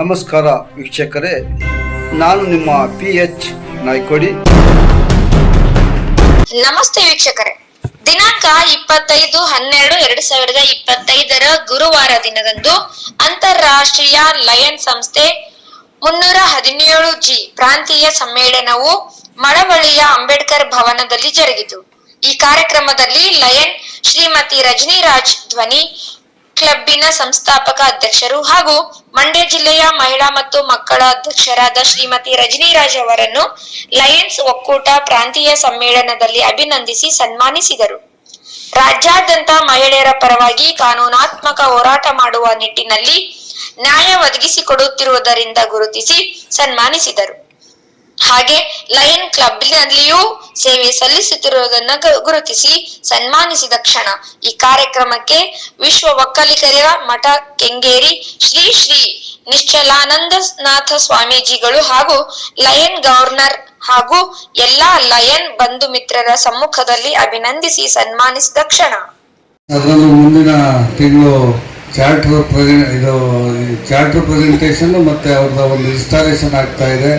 ನಮಸ್ಕಾರ ವೀಕ್ಷಕರೇ, ನಾನು ನಿಮ್ಮ ಪಿ ಎಚ್ ನಾಯ್ಕೋಡಿ. ನಮಸ್ತೆ ವೀಕ್ಷಕರೇ. ದಿನಾಂಕ ಇಪ್ಪತ್ತೈದು ಹನ್ನೆರಡು ಎರಡು ಸಾವಿರದ ಇಪ್ಪತ್ತೈದರ ಗುರುವಾರ ದಿನದಂದು ಅಂತಾರಾಷ್ಟ್ರೀಯ ಲಯನ್ ಸಂಸ್ಥೆ ಮುನ್ನೂರ ಹದಿನೇಳು ಜಿ ಪ್ರಾಂತೀಯ ಸಮ್ಮೇಳನವು ಮಳವಳ್ಳಿಯ ಅಂಬೇಡ್ಕರ್ ಭವನದಲ್ಲಿ ಜರುಗಿತು. ಈ ಕಾರ್ಯಕ್ರಮದಲ್ಲಿ ಲಯನ್, ಶ್ರೀಮತಿ ರಜನಿರಾಜ್ ಧ್ವನಿ ಕ್ಲಬ್ಬಿನ ಸಂಸ್ಥಾಪಕ ಅಧ್ಯಕ್ಷರು ಹಾಗೂ ಮಂಡ್ಯ ಜಿಲ್ಲೆಯ ಮಹಿಳಾ ಮತ್ತು ಮಕ್ಕಳ ಅಧ್ಯಕ್ಷರಾದ ಶ್ರೀಮತಿ ರಜನಿರಾಜ್ ಅವರನ್ನು ಲಯನ್ಸ್ ಒಕ್ಕೂಟ ಪ್ರಾಂತೀಯ ಸಮ್ಮೇಳನದಲ್ಲಿ ಅಭಿನಂದಿಸಿ ಸನ್ಮಾನಿಸಿದರು. ರಾಜ್ಯಾದ್ಯಂತ ಮಹಿಳೆಯರ ಪರವಾಗಿ ಕಾನೂನಾತ್ಮಕ ಹೋರಾಟ ಮಾಡುವ ನಿಟ್ಟಿನಲ್ಲಿ ನ್ಯಾಯ ಒದಗಿಸಿಕೊಡುತ್ತಿರುವುದರಿಂದ ಗುರುತಿಸಿ ಸನ್ಮಾನಿಸಿದರು. ಹಾಗೆ ಲಯನ್ ಕ್ಲಬ್ನಲ್ಲಿಯೂ ಸೇವೆ ಸಲ್ಲಿಸುತ್ತಿರುವುದನ್ನು ಗುರುತಿಸಿ ಸನ್ಮಾನಿಸಿದ ಕ್ಷಣ ಈ ಕಾರ್ಯಕ್ರಮಕ್ಕೆ ವಿಶ್ವ ಒಕ್ಕಲಿಗರ ಮಠ ಕೆಂಗೇರಿ ಶ್ರೀ ಶ್ರೀ ನಿಶ್ಚಲಾನಂದನಾಥ ಸ್ವಾಮೀಜಿಗಳು ಹಾಗೂ ಲಯನ್ ಗವರ್ನರ್ ಹಾಗೂ ಎಲ್ಲಾ ಲಯನ್ ಬಂಧು ಮಿತ್ರರ ಸಮ್ಮುಖದಲ್ಲಿ ಅಭಿನಂದಿಸಿ ಸನ್ಮಾನಿಸಿದ ಕ್ಷಣ. ಅದರಲ್ಲೂ ಮುಂದಿನ ತಿಂಗಳು ಚಾರ್ಟರ್ ಇದು ಚಾರ್ಟರ್ ಪ್ರೆಸೆಂಟೇಷನ್ ಮತ್ತೆ ಅವ್ರದ್ದು ಒಂದು ಇನ್ಸ್ಟಾಲೇಷನ್ ಆಗ್ತಾ ಇದೆ.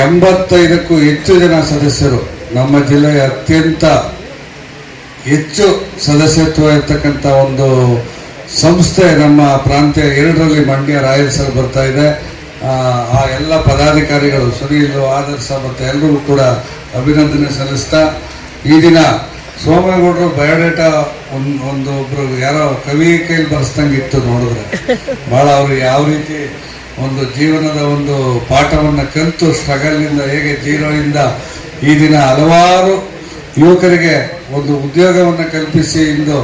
ಎಂಬತ್ತೈದಕ್ಕೂ ಹೆಚ್ಚು ಜನ ಸದಸ್ಯರು ನಮ್ಮ ಜಿಲ್ಲೆಯ ಅತ್ಯಂತ ಹೆಚ್ಚು ಸದಸ್ಯತ್ವ ಇರ್ತಕ್ಕಂಥ ಒಂದು ಸಂಸ್ಥೆ ನಮ್ಮ ಪ್ರಾಂತ್ಯ ಎರಡರಲ್ಲಿ ಮಂಡ್ಯ ರಾಯಲ್ಸಲ್ಲಿ ಬರ್ತಾ ಇದೆ. ಆ, ಎಲ್ಲ ಪದಾಧಿಕಾರಿಗಳು ಸುನೀಲ್ ಆದರ್ಶ ಮತ್ತು ಎಲ್ಲರಿಗೂ ಕೂಡ ಅಭಿನಂದನೆ ಸಲ್ಲಿಸ್ತಾ ಈ ದಿನ ಸೋಮೇಗೌಡರು ಬಯೋಡೇಟಾ ಒಂದು ಒಂದು ಒಬ್ಬರು ಯಾರೋ ಕವಿ ಕೈಲಿ ಬರೆಸ್ದಂಗೆ ಇತ್ತು ನೋಡಿದ್ರೆ. ಭಾಳ ಅವರು ಯಾವ ರೀತಿ ಒಂದು ಜೀವನದ ಒಂದು ಪಾಠವನ್ನು ಕಲಿತು ಸ್ಟ್ರಗಲ್ನಿಂದ ಹೇಗೆ ಜೀರೋಯಿಂದ ಈ ದಿನ ಹಲವಾರು ಯುವಕರಿಗೆ ಒಂದು ಉದ್ಯೋಗವನ್ನು ಕಲ್ಪಿಸಿ ಇಂದು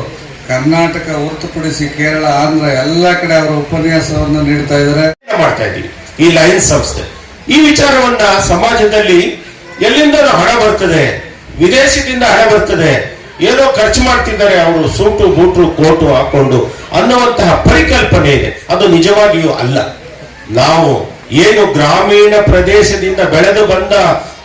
ಕರ್ನಾಟಕ ಹೊರತುಪಡಿಸಿ ಕೇರಳ, ಆಂಧ್ರ ಎಲ್ಲ ಕಡೆ ಅವರ ಉಪನ್ಯಾಸವನ್ನು ನೀಡ್ತಾ ಇದ್ದಾರೆ. ಮಾಡ್ತಾ ಇದ್ದೀವಿ. ಈ ಲಯನ್ಸ್ ಸಂಸ್ಥೆ. ಈ ವಿಚಾರವನ್ನ ಸಮಾಜದಲ್ಲಿ ಎಲ್ಲಿಂದ ಹಣ ಬರ್ತದೆ, ವಿದೇಶದಿಂದ ಹಣ ಬರ್ತದೆ, ಏನೋ ಖರ್ಚು ಮಾಡ್ತಿದ್ದಾರೆ ಅವರು, ಸೂಟು, ಬೂಟು, ಕೋಟು ಹಾಕೊಂಡು ಅನ್ನುವಂತಹ ಪರಿಕಲ್ಪನೆ ಇದೆ. ಅದು ನಿಜವಾಗಿಯೂ ಅಲ್ಲ. ನಾವು ಏನು ಗ್ರಾಮೀಣ ಪ್ರದೇಶದಿಂದ ಬೆಳೆದು ಬಂದ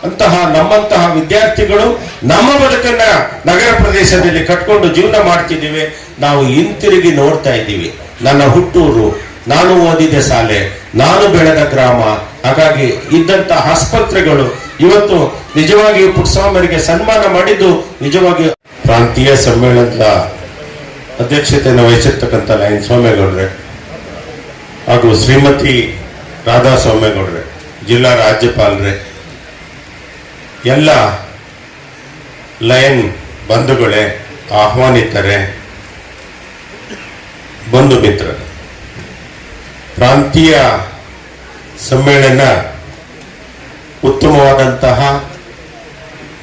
ಅಂತಹ ನಮ್ಮಂತಹ ವಿದ್ಯಾರ್ಥಿಗಳು ನಮ್ಮ ಬದುಕನ್ನ ನಗರ ಪ್ರದೇಶದಲ್ಲಿ ಕಟ್ಕೊಂಡು ಜೀವನ ಮಾಡ್ತಿದ್ದೀವಿ. ನಾವು ಹಿಂತಿರುಗಿ ನೋಡ್ತಾ ಇದ್ದೀವಿ. ನನ್ನ ಹುಟ್ಟೂರು, ನಾನು ಓದಿದ ಶಾಲೆ, ನಾನು ಬೆಳೆದ ಗ್ರಾಮ, ಹಾಗಾಗಿ ಇದ್ದಂತ ಆಸ್ಪತ್ರೆಗಳು ಇವತ್ತು ನಿಜವಾಗಿ ಪುಟ್ಸ್ವಾಮರಿಗೆ ಸನ್ಮಾನ ಮಾಡಿದ್ದು ನಿಜವಾಗಿ ಪ್ರಾಂತೀಯ ಸಮ್ಮೇಳನದ ಅಧ್ಯಕ್ಷತೆಯನ್ನು ವಹಿಸಿರ್ತಕ್ಕಂಥ ಲಯನ್ ಸೋಮೇಗೌಡ್ರೆ ಹಾಗೂ ಶ್ರೀಮತಿ ರಾಧಾ ಸೋಮೇಗೌಡ್ರೆ ಜಿಲ್ಲಾ ರಾಜ್ಯಪಾಲರೇ, ಎಲ್ಲ ಲಯನ್ ಬಂಧುಗಳೇ, ಆಹ್ವಾನಿತರೆ, ಬಂಧು ಮಿತ್ರರು, ಪ್ರಾಂತೀಯ ಸಮ್ಮೇಳನ ಉತ್ತಮವಾದಂತಹ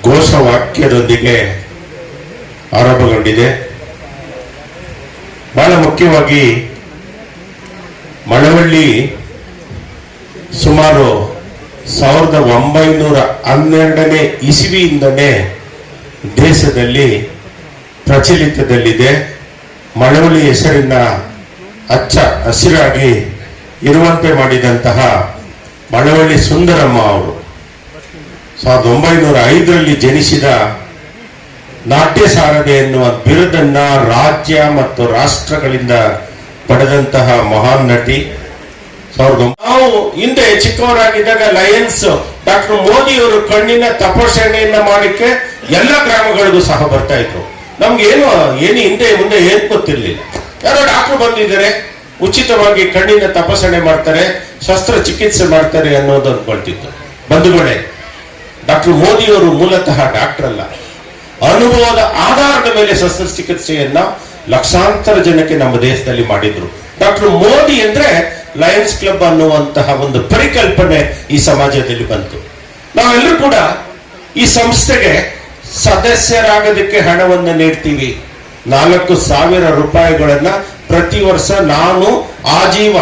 ಘೋಷವಾಕ್ಯದೊಂದಿಗೆ ಆರಂಭಗೊಂಡಿದೆ. ಬಹಳ ಮುಖ್ಯವಾಗಿ ಮಳವಳ್ಳಿ ಸುಮಾರು ಸಾವಿರದ ಒಂಬೈನೂರ ಹನ್ನೆರಡನೇ ಇಸವಿಯಿಂದನೇ ದೇಶದಲ್ಲಿ ಪ್ರಚಲಿತದಲ್ಲಿದೆ. ಮಳವಳ್ಳಿ ಹೆಸರಿನ ಅಚ್ಚ ಹಸಿರಾಗಿ ಇರುವಂತೆ ಮಾಡಿದಂತಹ ಮಳವಳ್ಳಿ ಸುಂದರಮ್ಮ ಅವರು ಸಾವಿರದ ಒಂಬೈನೂರ ಐದರಲ್ಲಿ ಜನಿಸಿದ ನಾಟ್ಯ ಸಾರದೆ ಎನ್ನುವ ಬಿರುದನ್ನ ರಾಜ್ಯ ಮತ್ತು ರಾಷ್ಟ್ರಗಳಿಂದ ಪಡೆದಂತಹ ಮಹಾನ್ ನಟಿ ನಾವು ಹಿಂದೆ ಚಿಕ್ಕವರಾಗಿದ್ದಾಗ ಲಯನ್ಸ್, ಡಾಕ್ಟರ್ ಮೋದಿ ಅವರು ಕಣ್ಣಿನ ತಪಾಸಣೆಯನ್ನ ಮಾಡಲಿಕ್ಕೆ ಎಲ್ಲ ಗ್ರಾಮಗಳಿಗೂ ಸಹ ಬರ್ತಾ ಇದ್ರು. ನಮ್ಗೆ ಏನು ಏನು ಹಿಂದೆ ಮುಂದೆ ಏನ್ ಗೊತ್ತಿರ್ಲಿಲ್ಲ ಯಾರೋ ಡಾಕ್ಟರ್ ಬಂದಿದ್ದಾರೆ, ಉಚಿತವಾಗಿ ಕಣ್ಣಿನ ತಪಾಸಣೆ ಮಾಡ್ತಾರೆ, ಶಸ್ತ್ರಚಿಕಿತ್ಸೆ ಮಾಡ್ತಾರೆ ಅನ್ನೋದು ಅನ್ಕೊಳ್ತಿತ್ತು ಬಂಧುಗಳೇ, ಡಾಕ್ಟರ್ ಮೋದಿಯವರು ಮೂಲತಃ ಡಾಕ್ಟರ್ ಅಲ್ಲ ಅನುಭವದ ಆಧಾರದ ಮೇಲೆ ಶಸ್ತ್ರಚಿಕಿತ್ಸೆಯನ್ನ ಲಕ್ಷಾಂತರ ಜನಕ್ಕೆ ನಮ್ಮ ದೇಶದಲ್ಲಿ ಮಾಡಿದ್ರು. ಡಾಕ್ಟರ್ ಮೋದಿ ಅಂದ್ರೆ ಲಯನ್ಸ್ ಕ್ಲಬ್ ಅನ್ನುವಂತಹ ಒಂದು ಪರಿಕಲ್ಪನೆ ಈ ಸಮಾಜದಲ್ಲಿ ಬಂತು. ನಾವೆಲ್ಲರೂ ಕೂಡ ಈ ಸಂಸ್ಥೆಗೆ ಸದಸ್ಯರಾಗೋದಕ್ಕೆ ಹಣವನ್ನು ನೀಡ್ತೀವಿ. ನಾಲ್ಕು ಸಾವಿರ ರೂಪಾಯಿಗಳನ್ನ ಪ್ರತಿ ವರ್ಷ ನಾನು ಆಜೀವ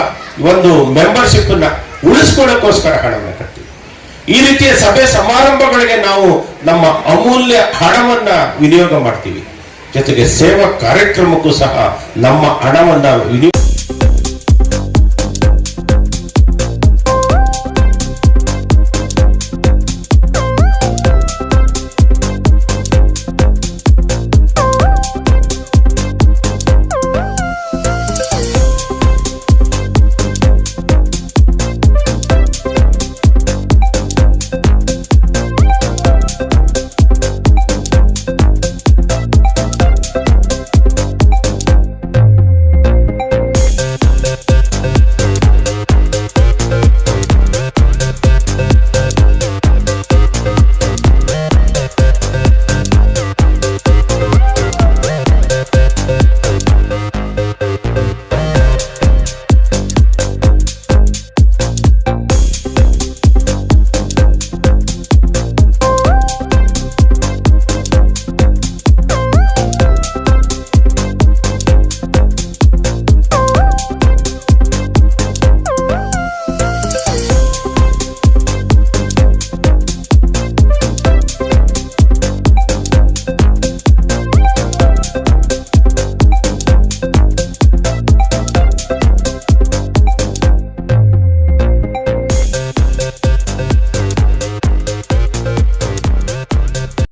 ಒಂದು ಮೆಂಬರ್ಶಿಪ್ ಉಳಿಸ್ಕೊಳ್ಳೋಕ್ಕೋಸ್ಕರ ಹಣವನ್ನು ಈ ರೀತಿಯ ಸಭೆ ಸಮಾರಂಭಗಳಿಗೆ ನಾವು ನಮ್ಮ ಅಮೂಲ್ಯ ಹಣವನ್ನ ವಿನಿಯೋಗ ಮಾಡ್ತೀವಿ. ಜೊತೆಗೆ ಸೇವಾ ಕಾರ್ಯಕ್ರಮಕ್ಕೂ ಸಹ ನಮ್ಮ ಹಣವನ್ನ ವಿನಿಯೋಗ